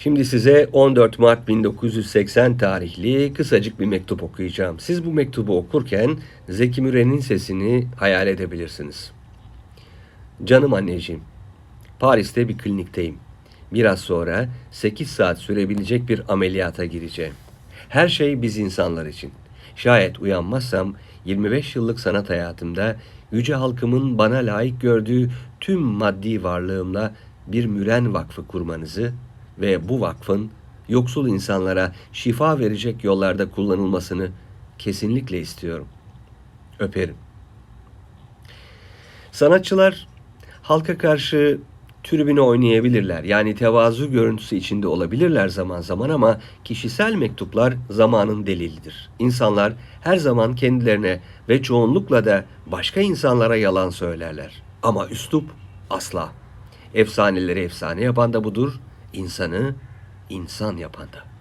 Şimdi size 14 Mart 1980 tarihli kısacık bir mektup okuyacağım. Siz bu mektubu okurken Zeki Müren'in sesini hayal edebilirsiniz. Canım anneciğim, Paris'te bir klinikteyim. Biraz sonra 8 saat sürebilecek bir ameliyata gireceğim. Her şey biz insanlar için. Şayet uyanmazsam 25 yıllık sanat hayatımda yüce halkımın bana layık gördüğü tüm maddi varlığımla bir Müren Vakfı kurmanızı ve bu vakfın yoksul insanlara şifa verecek yollarda kullanılmasını kesinlikle istiyorum. Öperim. Sanatçılar halka karşı tribüne oynayabilirler. Yani tevazu görüntüsü içinde olabilirler zaman zaman ama kişisel mektuplar zamanın delilidir. İnsanlar her zaman kendilerine ve çoğunlukla da başka insanlara yalan söylerler. Ama üslup asla. Efsaneleri efsane yapan da budur, insanı insan yapan da.